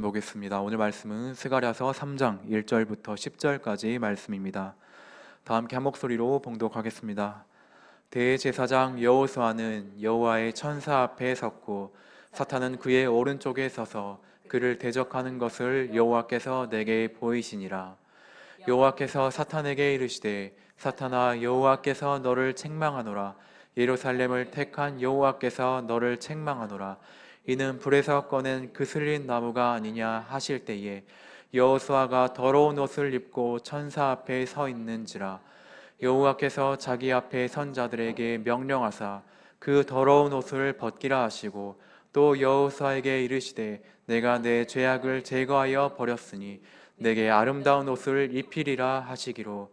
보겠습니다. 오늘 말씀은 스가랴서 3장 1절부터 10절까지 말씀입니다. 다 함께 한 목소리로 봉독하겠습니다. 대제사장 여호수아는 여호와의 천사 앞에 섰고 사탄은 그의 오른쪽에 서서 그를 대적하는 것을 여호와께서 내게 보이시니라. 여호와께서 사탄에게 이르시되 사탄아 여호와께서 너를 책망하노라 예루살렘을 택한 여호와께서 너를 책망하노라 이는 불에서 꺼낸 그슬린 나무가 아니냐 하실 때에 여호수아가 더러운 옷을 입고 천사 앞에 서 있는지라. 여호와께서 자기 앞에 선 자들에게 명령하사 그 더러운 옷을 벗기라 하시고 또 여호수아에게 이르시되 내가 내 죄악을 제거하여 버렸으니 내게 아름다운 옷을 입히리라 하시기로.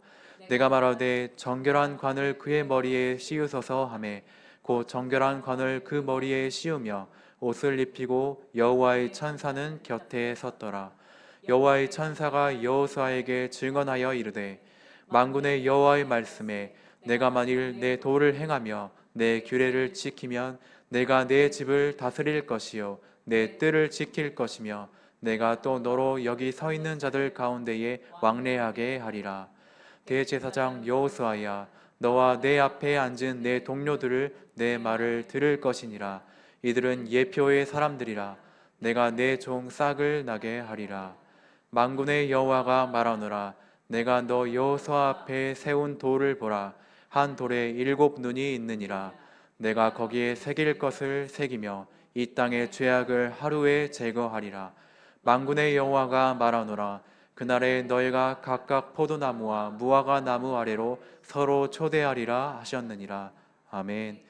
내가 말하되 정결한 관을 그의 머리에 씌우소서 하매 곧 정결한 관을 그 머리에 씌우며 옷을 입히고 여호와의 천사는 곁에 섰더라. 여호와의 천사가 여호수아에게 증언하여 이르되 만군의 여호와의 말씀에 내가 만일 내 도를 행하며 내 규례를 지키면 내가 내 집을 다스릴 것이요 내 뜰을 지킬 것이며 내가 또 너로 여기 서 있는 자들 가운데에 왕래하게 하리라. 대제사장 여호수아야 너와 내 앞에 앉은 내 동료들을 내 말을 들을 것이니라 이들은 예표의 사람들이라 내가 내 종 싹을 나게 하리라. 만군의 여호와가 말하노라. 내가 너 여호수아 앞에 세운 돌을 보라. 한 돌에 일곱 눈이 있느니라. 내가 거기에 새길 것을 새기며 이 땅의 죄악을 하루에 제거하리라. 만군의 여호와가 말하노라. 그날에 너희가 각각 포도나무와 무화과 나무 아래로 서로 초대하리라 하셨느니라. 아멘.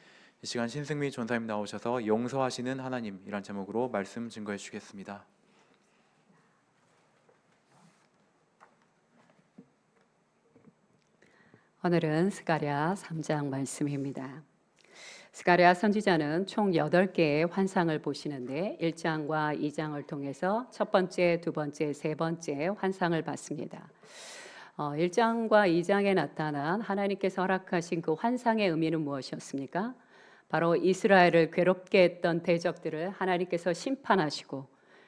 이 시간 신승미 전사님 나오셔서 용서하시는 하나님이란 제목으로 말씀 증거해 주시겠습니다. 오늘은 스가랴 3장 말씀입니다. 스가랴 선지자는 총 8개의 환상을 보시는데 1장과 2장을 통해서 첫 번째, 두 번째, 세 번째 환상을 봤습니다. 어, 1장과 2장에 나타난 하나님께서 허락하신 그 환상의 의미는 무엇이었습니까? 바로 이스라엘을 괴롭게 했던 대적들을 하나님께서 심판하시고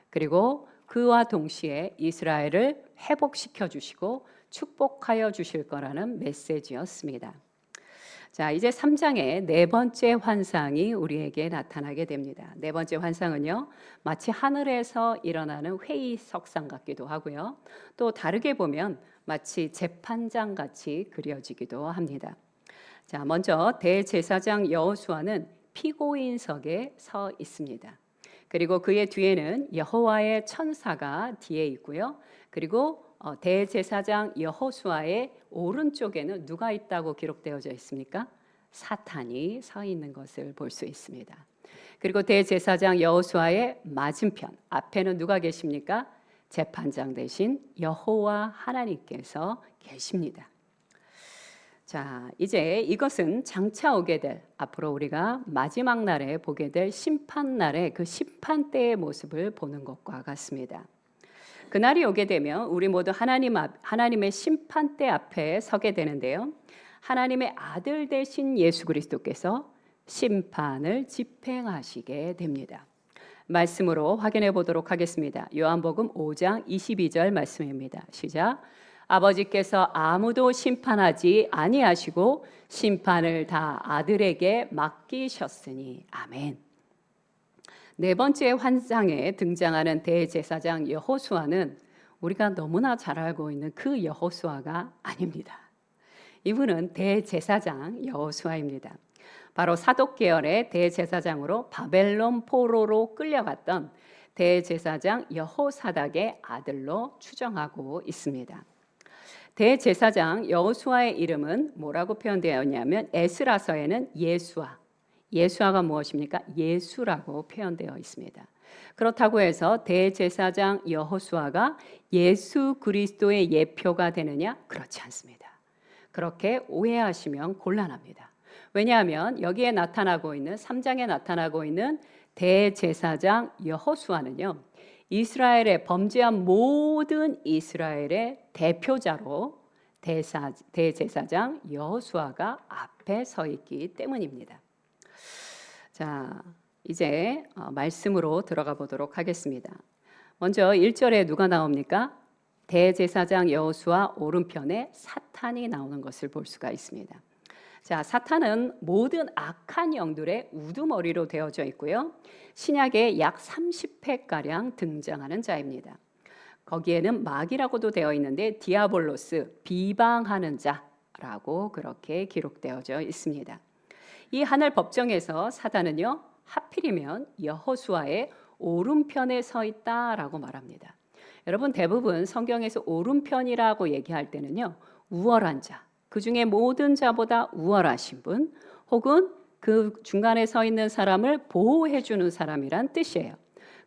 그리고 그와 동시에 이스라엘을 회복시켜 주시고 축복하여 주실 거라는 메시지였습니다. 자, 이제 3장의 네 번째 환상이 우리에게 나타나게 됩니다. 네 번째 환상은요, 마치 하늘에서 일어나는 회의석상 같기도 하고요. 또 다르게 보면 마치 재판장 같이 그려지기도 합니다. 자, 먼저 대제사장 여호수아는 피고인석에 서 있습니다. 그리고 그의 뒤에는 여호와의 천사가 뒤에 있고요. 그리고 어, 대제사장 여호수아의 오른쪽에는 누가 있다고 기록되어져 있습니까? 사탄이 서 있는 것을 볼 수 있습니다. 그리고 대제사장 여호수아의 맞은편 앞에는 누가 계십니까? 재판장 대신 여호와 하나님께서 계십니다. 자, 이제 이것은 장차 오게 될 앞으로 우리가 마지막 날에 보게 될 심판 날의 그 심판 때의 모습을 보는 것과 같습니다. 그날이 오게 되면 우리 모두 하나님 앞, 하나님의 심판 때 앞에 서게 되는데요. 하나님의 아들 되신 예수 그리스도께서 심판을 집행하시게 됩니다. 말씀으로 확인해 보도록 하겠습니다. 요한복음 5장 22절 말씀입니다. 시작. 아버지께서 아무도 심판하지 아니하시고 심판을 다 아들에게 맡기셨으니 아멘. 네 번째 환상에 등장하는 대제사장 여호수아는 우리가 너무나 잘 알고 있는 그 여호수아가 아닙니다. 이분은 대제사장 여호수아입니다. 바로 사독 계열의 대제사장으로 바벨론 포로로 끌려갔던 대제사장 여호사닥의 아들로 추정하고 있습니다. 대제사장 여호수아의 이름은 뭐라고 표현되었냐면 에스라서에는 예수아, 예수아가 무엇입니까? 예수라고 표현되어 있습니다. 그렇다고 해서 대제사장 여호수아가 예수 그리스도의 예표가 되느냐? 그렇지 않습니다. 그렇게 오해하시면 곤란합니다. 왜냐하면 여기에 나타나고 있는 3장에 나타나고 있는 대제사장 여호수아는요. 이스라엘의 범죄한 모든 이스라엘의 대표자로 대사, 대제사장 여호수아가 앞에 서 있기 때문입니다. 자, 이제 어, 말씀으로 들어가 보도록 하겠습니다. 먼저 1절에 누가 나옵니까? 대제사장 여호수아 오른편에 사탄이 나오는 것을 볼 수가 있습니다. 자, 사탄은 모든 악한 영들의 우두머리로 되어져 있고요. 신약에 약 30회 가량 등장하는 자입니다. 거기에는 마귀라고도 되어 있는데 디아볼로스 비방하는 자라고 그렇게 기록되어져 있습니다. 이 하늘 법정에서 사단은요 하필이면 여호수아의 오른편에 서 있다라고 말합니다. 여러분 대부분 성경에서 오른편이라고 얘기할 때는요 우월한 자, 그 중에 모든 자보다 우월하신 분, 혹은 그 중간에 서 있는 사람을 보호해 주는 사람이란 뜻이에요.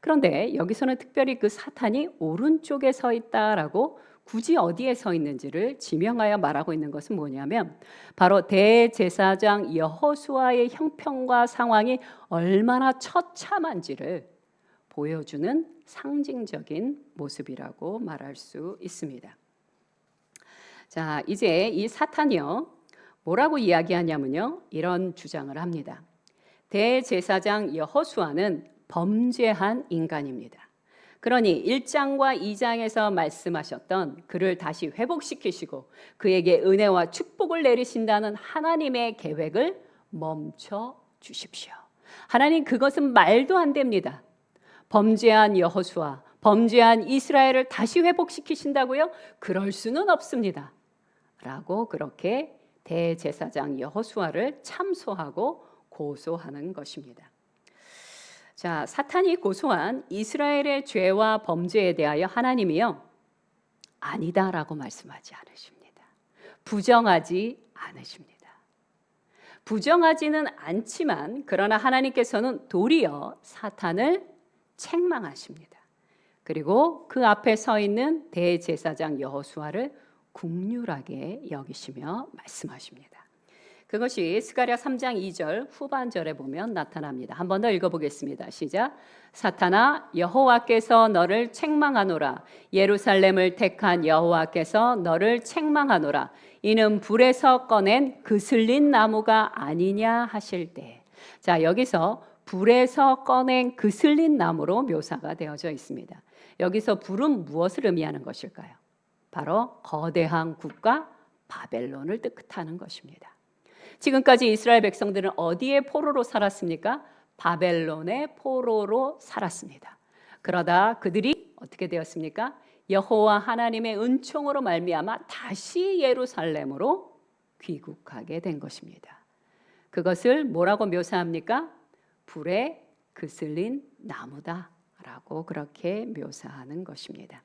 그런데 여기서는 특별히 그 사탄이 오른쪽에 서 있다라고 굳이 어디에 서 있는지를 지명하여 말하고 있는 것은 뭐냐면 바로 대제사장 여호수아의 형편과 상황이 얼마나 처참한지를 보여주는 상징적인 모습이라고 말할 수 있습니다. 자, 이제 이 사탄이요. 뭐라고 이야기하냐면요. 이런 주장을 합니다. 대제사장 여호수아는 범죄한 인간입니다. 그러니 1장과 2장에서 말씀하셨던 그를 다시 회복시키시고 그에게 은혜와 축복을 내리신다는 하나님의 계획을 멈춰 주십시오. 하나님 그것은 말도 안 됩니다. 범죄한 여호수아, 범죄한 이스라엘을 다시 회복시키신다고요? 그럴 수는 없습니다. 라고 그렇게 대제사장 여호수아를 참소하고 고소하는 것입니다. 자, 사탄이 고소한 이스라엘의 죄와 범죄에 대하여 하나님이요 아니다라고 말씀하지 않으십니다. 부정하지 않으십니다. 부정하지는 않지만 그러나 하나님께서는 도리어 사탄을 책망하십니다. 그리고 그 앞에 서 있는 대제사장 여호수아를 국률하게 여기시며 말씀하십니다. 그것이 스가랴 3장 2절 후반절에 보면 나타납니다. 한 번 더 읽어보겠습니다. 시작. 사탄아 여호와께서 너를 책망하노라. 예루살렘을 택한 여호와께서 너를 책망하노라. 이는 불에서 꺼낸 그슬린 나무가 아니냐 하실 때. 자 여기서 불에서 꺼낸 그슬린 나무로 묘사가 되어져 있습니다. 여기서 불은 무엇을 의미하는 것일까요? 바로 거대한 국가 바벨론을 뜻하는 것입니다. 지금까지 이스라엘 백성들은 어디에 포로로 살았습니까? 바벨론의 포로로 살았습니다. 그러다 그들이 어떻게 되었습니까? 여호와 하나님의 은총으로 말미암아 다시 예루살렘으로 귀국하게 된 것입니다. 그것을 뭐라고 묘사합니까? 불에 그슬린 나무다라고 그렇게 묘사하는 것입니다.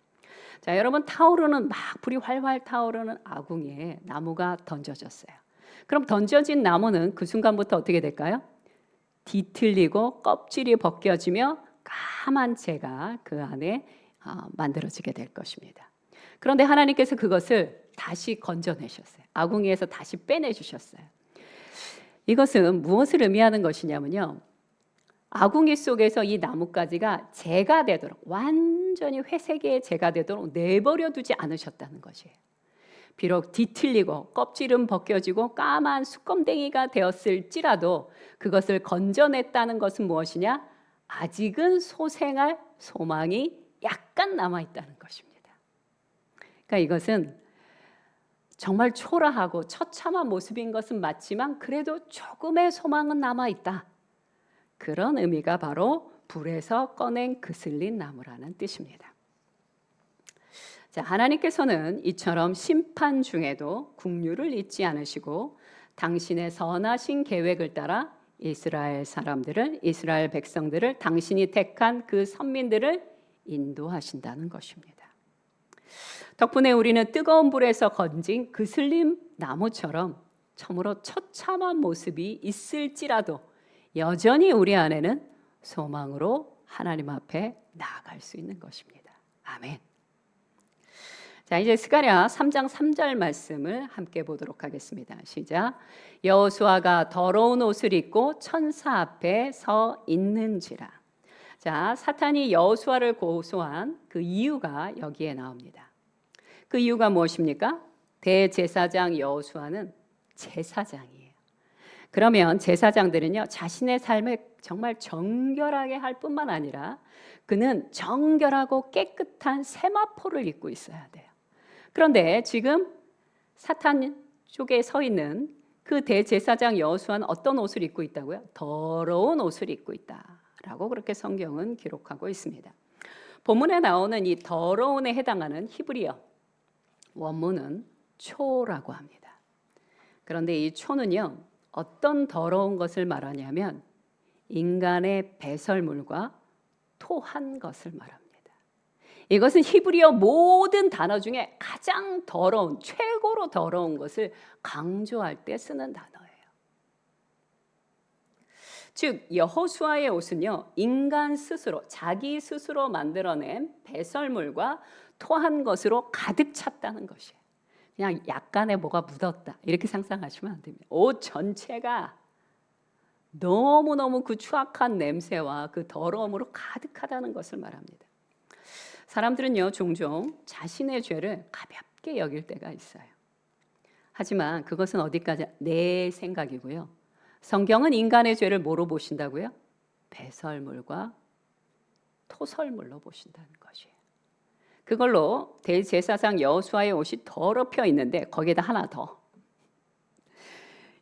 자, 여러분 타오르는 막 불이 활활 타오르는 아궁이에 나무가 던져졌어요. 그럼 던져진 나무는 그 순간부터 어떻게 될까요? 뒤틀리고 껍질이 벗겨지며 까만 채가 그 안에 어, 만들어지게 될 것입니다. 그런데 하나님께서 그것을 다시 건져내셨어요. 아궁이에서 다시 빼내 주셨어요. 이것은 무엇을 의미하는 것이냐면요. 아궁이 속에서 이 나뭇가지가 재가 되도록 완전히 회색의 재가 되도록 내버려 두지 않으셨다는 것이에요. 비록 뒤틀리고 껍질은 벗겨지고 까만 수검댕이가 되었을지라도 그것을 건져냈다는 것은 무엇이냐? 아직은 소생할 소망이 약간 남아 있다는 것입니다. 그러니까 이것은 정말 초라하고 처참한 모습인 것은 맞지만 그래도 조금의 소망은 남아 있다. 그런 의미가 바로 불에서 꺼낸 그슬린 나무라는 뜻입니다. 자, 하나님께서는 이처럼 심판 중에도 국류를 잊지 않으시고 당신의 선하신 계획을 따라 이스라엘 사람들을 이스라엘 백성들을 당신이 택한 그 선민들을 인도하신다는 것입니다. 덕분에 우리는 뜨거운 불에서 건진 그 슬림 나무처럼 참으로 처참한 모습이 있을지라도 여전히 우리 안에는 소망으로 하나님 앞에 나아갈 수 있는 것입니다. 아멘. 자, 이제 스가랴 3장 3절 말씀을 함께 보도록 하겠습니다. 시작. 여호수아가 더러운 옷을 입고 천사 앞에 서 있는지라. 자, 사탄이 여호수아를 고소한 그 이유가 여기에 나옵니다. 그 이유가 무엇입니까? 대제사장 여호수아는 제사장이에요. 그러면 제사장들은요 자신의 삶을 정말 정결하게 할 뿐만 아니라 그는 정결하고 깨끗한 세마포를 입고 있어야 돼요. 그런데 지금 사탄 쪽에 서 있는 그 대제사장 여호수아는 어떤 옷을 입고 있다고요? 더러운 옷을 입고 있다라고 그렇게 성경은 기록하고 있습니다. 본문에 나오는 이 더러운에 해당하는 히브리어 원문은 초라고 합니다. 그런데 이 초는요 어떤 더러운 것을 말하냐면 인간의 배설물과 토한 것을 말합니다. 이것은 히브리어 모든 단어 중에 가장 더러운 최고로 더러운 것을 강조할 때 쓰는 단어예요. 즉 여호수아의 옷은요 인간 스스로 자기 스스로 만들어낸 배설물과 토한 것으로 가득 찼다는 것이에요. 그냥 약간의 뭐가 묻었다 이렇게 상상하시면 안 됩니다. 옷 전체가 너무 너무 그 추악한 냄새와 그 더러움으로 가득하다는 것을 말합니다. 사람들은요 종종 자신의 죄를 가볍게 여길 때가 있어요. 하지만 그것은 어디까지 내 생각이고요. 성경은 인간의 죄를 뭐로 보신다고요? 배설물과 토설물로 보신다는 것이에요. 그걸로 대제사장 여호수아의 옷이 더럽혀 있는데 거기에다 하나 더.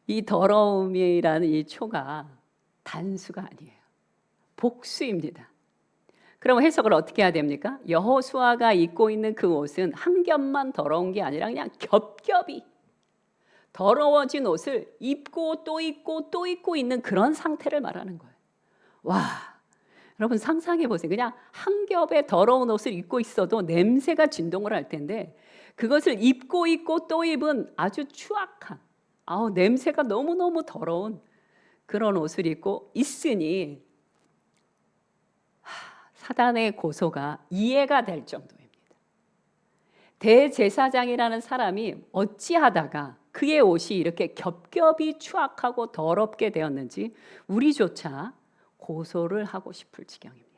이 더러움이라는 이 초가 단수가 아니에요. 복수입니다. 그럼 해석을 어떻게 해야 됩니까? 여호수아가 입고 있는 그 옷은 한 겹만 더러운 게 아니라 그냥 겹겹이 더러워진 옷을 입고 또 입고 또 입고 있는 그런 상태를 말하는 거예요. 와, 여러분 상상해 보세요. 그냥 한 겹의 더러운 옷을 입고 있어도 냄새가 진동을 할 텐데 그것을 입고 입고 또 입은 아주 추악한 아우 냄새가 너무 너무 더러운 그런 옷을 입고 있으니 사단의 고소가 이해가 될 정도입니다. 대제사장이라는 사람이 어찌하다가 그의 옷이 이렇게 겹겹이 추악하고 더럽게 되었는지 우리조차 고소를 하고 싶을 지경입니다.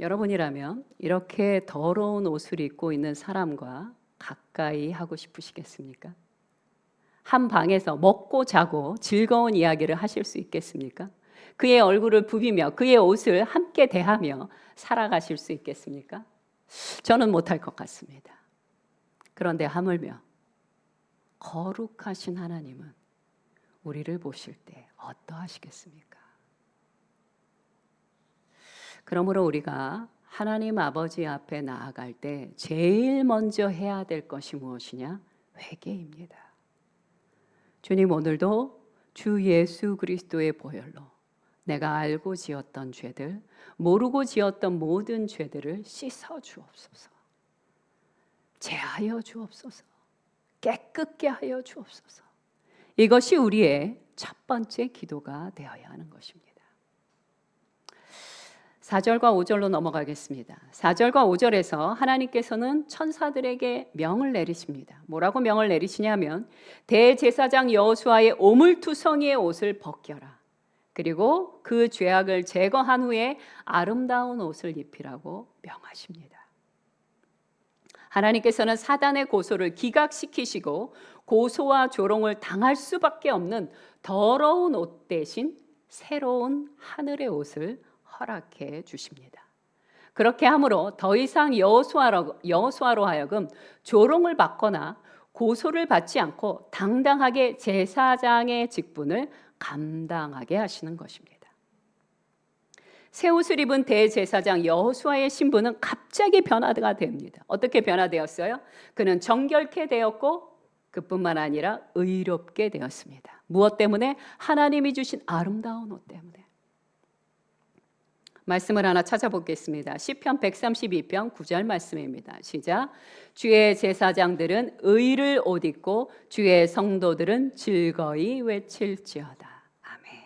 여러분이라면 이렇게 더러운 옷을 입고 있는 사람과 가까이 하고 싶으시겠습니까? 한 방에서 먹고 자고 즐거운 이야기를 하실 수 있겠습니까? 그의 얼굴을 부비며 그의 옷을 함께 대하며 살아가실 수 있겠습니까? 저는 못할 것 같습니다. 그런데 하물며 거룩하신 하나님은 우리를 보실 때 어떠하시겠습니까? 그러므로 우리가 하나님 아버지 앞에 나아갈 때 제일 먼저 해야 될 것이 무엇이냐? 회개입니다. 주님 오늘도 주 예수 그리스도의 보혈로 내가 알고 지었던 죄들, 모르고 지었던 모든 죄들을 씻어 주옵소서. 제하여 주옵소서. 깨끗게 하여 주옵소서. 이것이 우리의 첫 번째 기도가 되어야 하는 것입니다. 4절과 5절로 넘어가겠습니다. 4절과 5절에서 하나님께서는 천사들에게 명을 내리십니다. 뭐라고 명을 내리시냐면 대제사장 여호수아의 오물투성이의 옷을 벗겨라. 그리고 그 죄악을 제거한 후에 아름다운 옷을 입히라고 명하십니다. 하나님께서는 사단의 고소를 기각시키시고 고소와 조롱을 당할 수밖에 없는 더러운 옷 대신 새로운 하늘의 옷을 허락해 주십니다. 그렇게 함으로 더 이상 여호수아로, 여호수아로 하여금 조롱을 받거나 고소를 받지 않고 당당하게 제사장의 직분을 감당하게 하시는 것입니다. 새 옷을 입은 대제사장 여호수아의 신분은 갑자기 변화가 됩니다. 어떻게 변화되었어요? 그는 정결케 되었고 그뿐만 아니라 의롭게 되었습니다. 무엇 때문에? 하나님이 주신 아름다운 옷 때문에. 말씀을 하나 찾아보겠습니다. 시편 132편 9절 말씀입니다. 시작. 주의 제사장들은 의를 옷 입고 주의 성도들은 즐거이 외칠지어다. 아멘.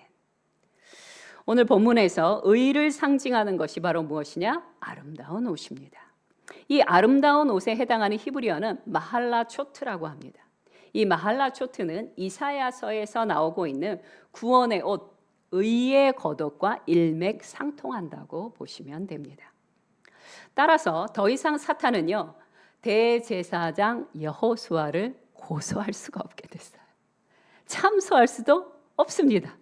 오늘 본문에서 의를 상징하는 것이 바로 무엇이냐? 아름다운 옷입니다. 이 아름다운 옷에 해당하는 히브리어는 마할라 초트라고 합니다. 이 마할라 초트는 이사야서에서 나오고 있는 구원의 옷, 의의 겉옷과 일맥상통한다고 보시면 됩니다. 따라서 더 이상 사탄은요 대제사장 여호수아를 고소할 수가 없게 됐어요. 참소할 수도 없습니다.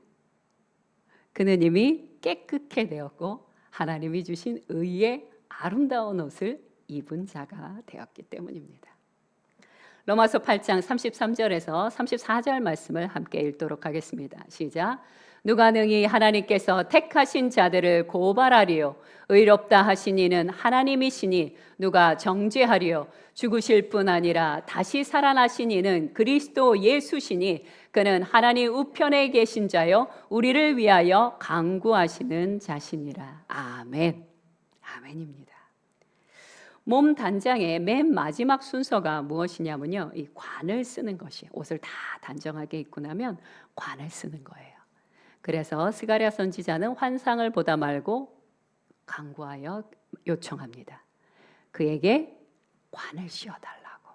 그는 이미 깨끗게 되었고 하나님이 주신 의의 아름다운 옷을 입은 자가 되었기 때문입니다. 로마서 8장 33절에서 34절 말씀을 함께 읽도록 하겠습니다. 시작. 누가 능히 하나님께서 택하신 자들을 고발하리요 의롭다 하신 이는 하나님이시니 누가 정죄하리요 죽으실 뿐 아니라 다시 살아나신 이는 그리스도 예수시니 그는 하나님 우편에 계신 자요 우리를 위하여 강구하시는 자시니라 아멘 아멘입니다. 몸 단장의 맨 마지막 순서가 무엇이냐면요. 이 관을 쓰는 것이 옷을 다 단정하게 입고 나면 관을 쓰는 거예요. 그래서 스가랴 선지자는 환상을 보다 말고 강구하여 요청합니다. 그에게 관을 씌워달라고.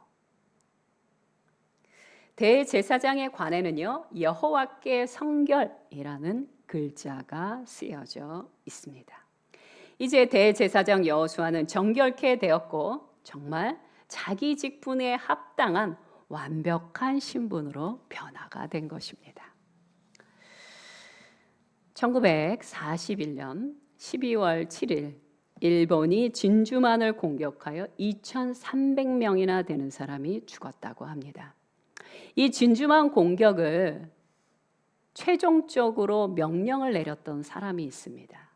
대제사장의 관에는요 여호와께 성결이라는 글자가 쓰여져 있습니다. 이제 대제사장 여호수아는 정결케 되었고 정말 자기 직분에 합당한 완벽한 신분으로 변화가 된 것입니다. 1941년 12월 7일 일본이 진주만을 공격하여 2,300명이나 되는 사람이 죽었다고 합니다. 이 진주만 공격을 최종적으로 명령을 내렸던 사람이 있습니다.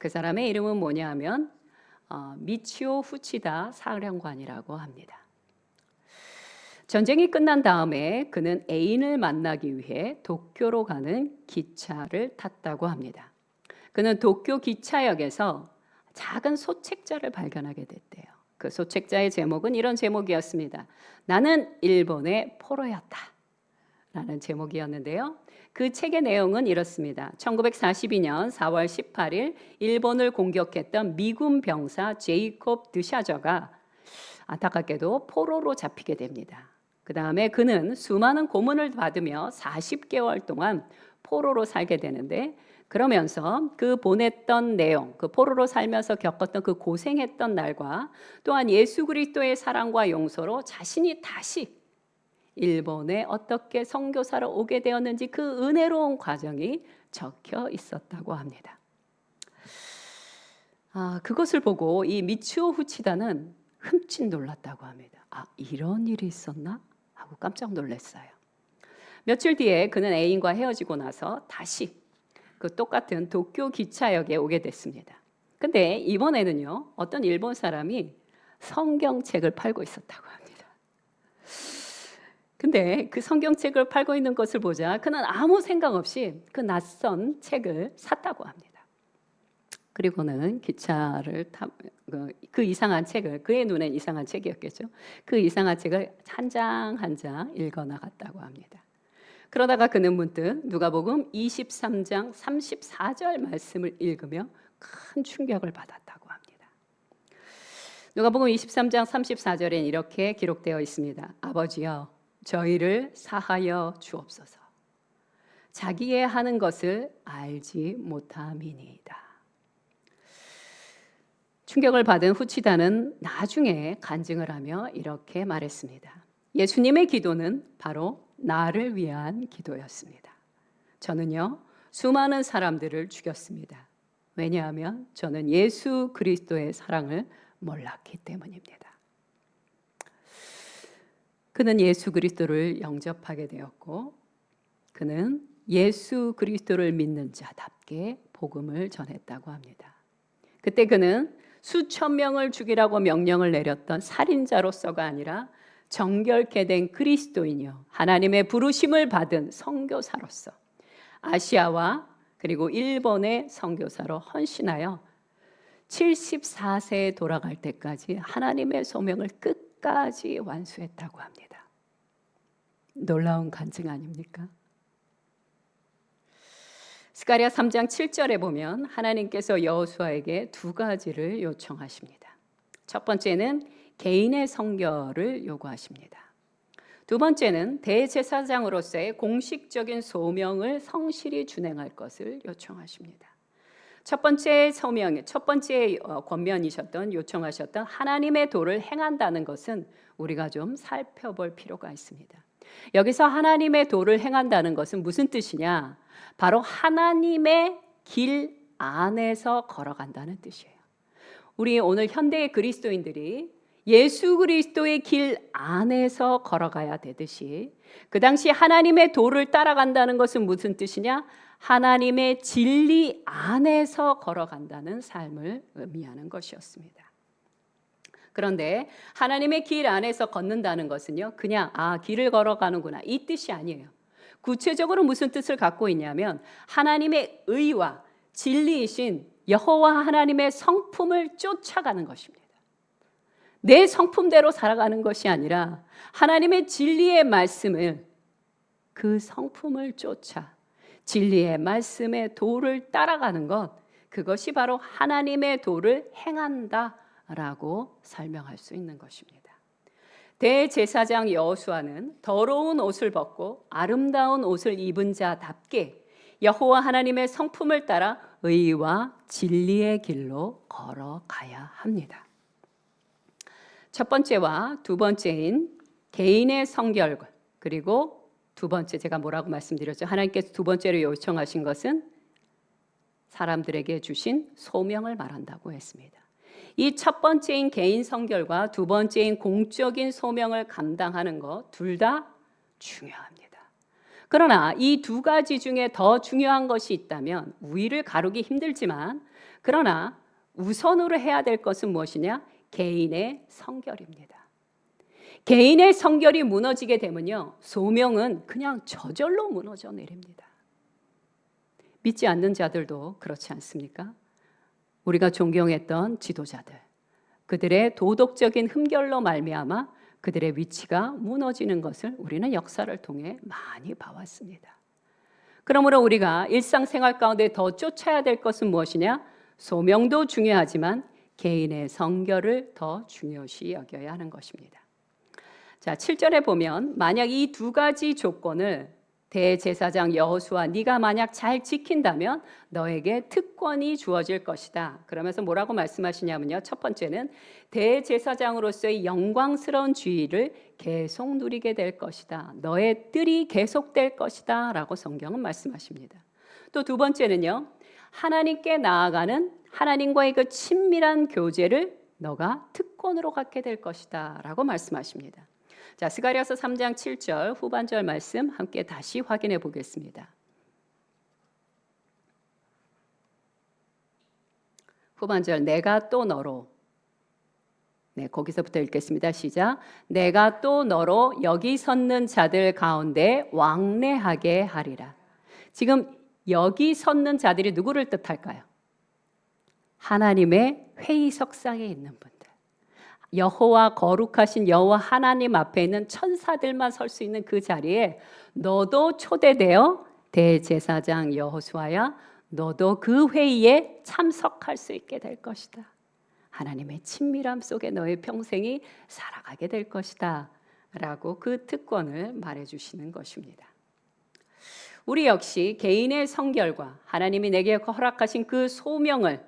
그 사람의 이름은 뭐냐 하면 어, 미치오 후치다 사령관이라고 합니다. 전쟁이 끝난 다음에 그는 애인을 만나기 위해 도쿄로 가는 기차를 탔다고 합니다. 그는 도쿄 기차역에서 작은 소책자를 발견하게 됐대요. 그 소책자의 제목은 이런 제목이었습니다. 나는 일본의 포로였다. 라는 제목이었는데요. 그 책의 내용은 이렇습니다. 1942년 4월 18일 일본을 공격했던 미군 병사 제이콥 드샤저가 안타깝게도 포로로 잡히게 됩니다. 그 다음에 그는 수많은 고문을 받으며 40개월 동안 포로로 살게 되는데 그러면서 그 보냈던 내용, 그 포로로 살면서 겪었던 그 고생했던 날과 또한 예수 그리스도의 사랑과 용서로 자신이 다시 일본에 어떻게 선교사로 오게 되었는지 그 은혜로운 과정이 적혀 있었다고 합니다. 아, 그것을 보고 이 미치오 후치다는 흠칫 놀랐다고 합니다. 아, 이런 일이 있었나? 하고 깜짝 놀랐어요. 며칠 뒤에 그는 애인과 헤어지고 나서 다시 그 똑같은 도쿄 기차역에 오게 됐습니다. 근데 이번에는요, 어떤 일본 사람이 성경책을 팔고 있었다고 합니다. 근데 그 성경책을 팔고 있는 것을 보자 그는 아무 생각 없이 그 낯선 책을 샀다고 합니다. 그리고는 기차를 타, 그, 그 이상한 책을 그의 눈엔 이상한 책이었겠죠. 그 이상한 책을 한 장 한 장 읽어 나갔다고 합니다. 그러다가 그는 문득 누가복음 23장 34절 말씀을 읽으며 큰 충격을 받았다고 합니다. 누가복음 23장 34절엔 이렇게 기록되어 있습니다. 아버지여 저희를 사하여 주옵소서. 자기의 하는 것을 알지 못함이니이다. 충격을 받은 후치다는 나중에 간증을 하며 이렇게 말했습니다. 예수님의 기도는 바로 나를 위한 기도였습니다. 저는요, 수많은 사람들을 죽였습니다. 왜냐하면 저는 예수 그리스도의 사랑을 몰랐기 때문입니다. 그는 예수 그리스도를 영접하게 되었고, 그는 예수 그리스도를 믿는 자답게 복음을 전했다고 합니다. 그때 그는 수천 명을 죽이라고 명령을 내렸던 살인자로서가 아니라 정결케 된 그리스도인이요 하나님의 부르심을 받은 선교사로서 아시아와 그리고 일본의 선교사로 헌신하여 74세에 돌아갈 때까지 하나님의 소명을 끝 까지 완수했다고 합니다. 놀라운 간증 아닙니까? 스가랴 3장 7절에 보면 하나님께서 여호수아에게 두 가지를 요청하십니다. 첫 번째는 개인의 성결을 요구하십니다. 두 번째는 대제사장으로서의 공식적인 소명을 성실히 준행할 것을 요청하십니다. 첫 번째 소명, 첫 번째 어, 권면이셨던 요청하셨던 하나님의 도를 행한다는 것은 우리가 좀 살펴볼 필요가 있습니다. 여기서 하나님의 도를 행한다는 것은 무슨 뜻이냐? 바로 하나님의 길 안에서 걸어간다는 뜻이에요. 우리 오늘 현대의 그리스도인들이 예수 그리스도의 길 안에서 걸어가야 되듯이 그 당시 하나님의 도를 따라간다는 것은 무슨 뜻이냐? 하나님의 진리 안에서 걸어간다는 삶을 의미하는 것이었습니다. 그런데 하나님의 길 안에서 걷는다는 것은요, 그냥 아, 길을 걸어가는구나 이 뜻이 아니에요. 구체적으로 무슨 뜻을 갖고 있냐면 하나님의 의와 진리이신 여호와 하나님의 성품을 쫓아가는 것입니다. 내 성품대로 살아가는 것이 아니라 하나님의 진리의 말씀을 그 성품을 쫓아 진리의 말씀의 도를 따라가는 것 그것이 바로 하나님의 도를 행한다라고 설명할 수 있는 것입니다. 대제사장 여호수아는 더러운 옷을 벗고 아름다운 옷을 입은 자답게 여호와 하나님의 성품을 따라 의와 진리의 길로 걸어가야 합니다. 첫 번째와 두 번째인 개인의 성결 그리고 두 번째 제가 뭐라고 말씀드렸죠? 하나님께서 두 번째로 요청하신 것은 사람들에게 주신 소명을 말한다고 했습니다. 이 첫 번째인 개인 성결과 두 번째인 공적인 소명을 감당하는 것 둘 다 중요합니다. 그러나 이 두 가지 중에 더 중요한 것이 있다면 우위를 가르기 힘들지만 그러나 우선으로 해야 될 것은 무엇이냐? 개인의 성결입니다. 개인의 성결이 무너지게 되면요. 소명은 그냥 저절로 무너져 내립니다. 믿지 않는 자들도 그렇지 않습니까? 우리가 존경했던 지도자들, 그들의 도덕적인 흠결로 말미암아 그들의 위치가 무너지는 것을 우리는 역사를 통해 많이 봐왔습니다. 그러므로 우리가 일상생활 가운데 더 쫓아야 될 것은 무엇이냐? 소명도 중요하지만 개인의 성결을 더 중요시 여겨야 하는 것입니다. 자, 7절에 보면 만약 이 두 가지 조건을 대제사장 여호수아 네가 만약 잘 지킨다면 너에게 특권이 주어질 것이다. 그러면서 뭐라고 말씀하시냐면요. 첫 번째는 대제사장으로서의 영광스러운 주의를 계속 누리게 될 것이다. 너의 뜰이 계속 될 것이다라고 성경은 말씀하십니다. 또 두 번째는요. 하나님께 나아가는 하나님과의 그 친밀한 교제를 너가 특권으로 갖게 될 것이다라고 말씀하십니다. 자, 스가랴서 3장 7절 후반절 말씀 함께 다시 확인해 보겠습니다. 후반절 내가 또 너로 네, 거기서부터 읽겠습니다. 시작. 내가 또 너로 여기 섰는 자들 가운데 왕래하게 하리라. 지금 여기 섰는 자들이 누구를 뜻할까요? 하나님의 회의석상에 있는 분들. 여호와 거룩하신 여호와 하나님 앞에 있는 천사들만 설 수 있는 그 자리에 너도 초대되어 대제사장 여호수아야 너도 그 회의에 참석할 수 있게 될 것이다. 하나님의 친밀함 속에 너의 평생이 살아가게 될 것이다. 라고 그 특권을 말해 주시는 것입니다. 우리 역시 개인의 성결과 하나님이 내게 허락하신 그 소명을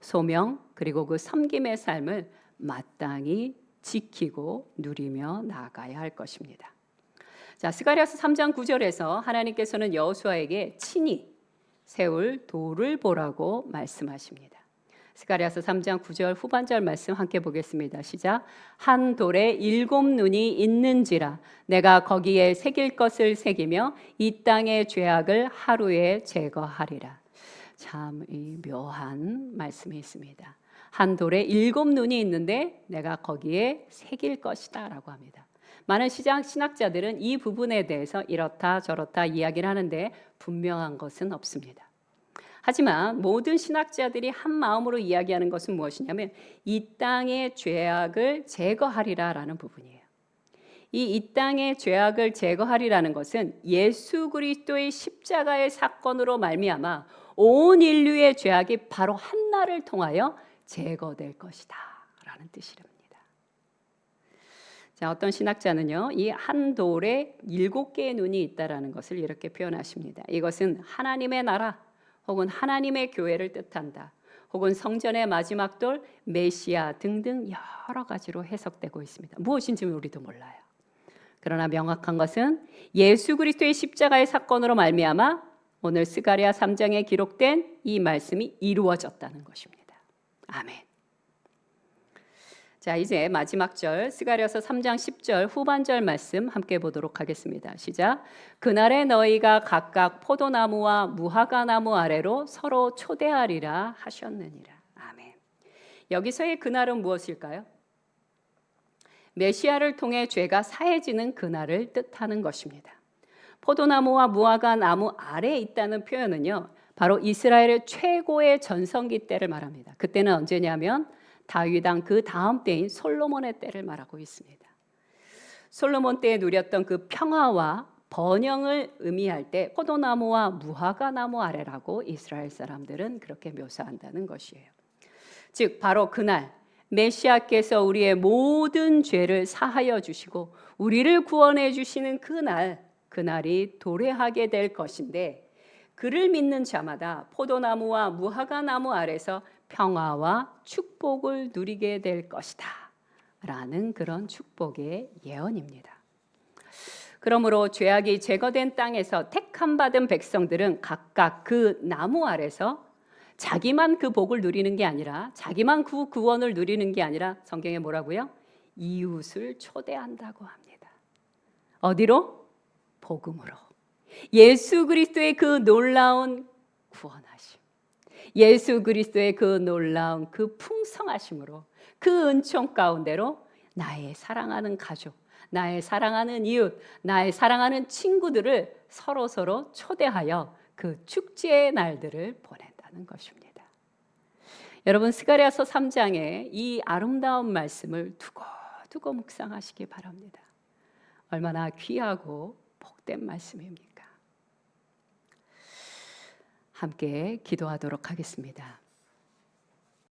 소명 그리고 그 섬김의 삶을 마땅히 지키고 누리며 나아가야 할 것입니다. 자, 스가랴서 3장 9절에서 하나님께서는 여호수아에게 친히 세울 돌을 보라고 말씀하십니다. 스가랴서 3장 9절 후반절 말씀 함께 보겠습니다. 시작. 한 돌에 일곱 눈이 있는지라 내가 거기에 새길 것을 새기며 이 땅의 죄악을 하루에 제거하리라. 참이 묘한 말씀이 있습니다. 한 돌에 일곱 눈이 있는데 내가 거기에 새길 것이다라고 합니다. 많은 시장 신학자들은 이 부분에 대해서 이렇다 저렇다 이야기를 하는데 분명한 것은 없습니다. 하지만 모든 신학자들이 한 마음으로 이야기하는 것은 무엇이냐면 이 땅의 죄악을 제거하리라라는 부분이에요. 이 이 땅의 죄악을 제거하리라는 것은 예수 그리스도의 십자가의 사건으로 말미암아 온 인류의 죄악이 바로 한 날을 통하여 제거될 것이다 라는 뜻이랍니다. 자, 어떤 신학자는요, 이 한 돌에 일곱 개의 눈이 있다라는 것을 이렇게 표현하십니다. 이것은 하나님의 나라 혹은 하나님의 교회를 뜻한다. 혹은 성전의 마지막 돌, 메시아 등등 여러 가지로 해석되고 있습니다. 무엇인지 우리도 몰라요. 그러나 명확한 것은 예수 그리스도의 십자가의 사건으로 말미암아 오늘 스가랴 3장에 기록된 이 말씀이 이루어졌다는 것입니다. 아멘. 자, 이제 마지막 절 스가랴서 3장 10절 후반절 말씀 함께 보도록 하겠습니다. 시작. 그날에 너희가 각각 포도나무와 무화과 나무 아래로 서로 초대하리라 하셨느니라. 아멘. 여기서의 그날은 무엇일까요? 메시아를 통해 죄가 사해지는 그날을 뜻하는 것입니다. 포도나무와 무화과 나무 아래에 있다는 표현은요. 바로 이스라엘의 최고의 전성기 때를 말합니다. 그때는 언제냐면 다윗 왕 그 다음 때인 솔로몬의 때를 말하고 있습니다. 솔로몬 때에 누렸던 그 평화와 번영을 의미할 때 포도나무와 무화과 나무 아래라고 이스라엘 사람들은 그렇게 묘사한다는 것이에요. 즉 바로 그날 메시아께서 우리의 모든 죄를 사하여 주시고 우리를 구원해 주시는 그날 그날이 도래하게 될 것인데 그를 믿는 자마다 포도나무와 무화과 나무 아래서 평화와 축복을 누리게 될 것이다. 라는 그런 축복의 예언입니다. 그러므로 죄악이 제거된 땅에서 택함 받은 백성들은 각각 그 나무 아래서 자기만 그 복을 누리는 게 아니라 자기만 그 구원을 누리는 게 아니라 성경에 뭐라고요? 이웃을 초대한다고 합니다. 어디로? 복음으로. 예수 그리스도의 그 놀라운 구원하심. 예수 그리스도의 그 놀라운 그 풍성하심으로 그 은총 가운데로 나의 사랑하는 가족, 나의 사랑하는 이웃, 나의 사랑하는 친구들을 서로 서로 초대하여 그 축제의 날들을 보낸다는 것입니다. 여러분 스가랴서 3장에 이 아름다운 말씀을 두고 두고 묵상하시기 바랍니다. 얼마나 귀하고 복된 말씀입니까? 함께 기도하도록 하겠습니다.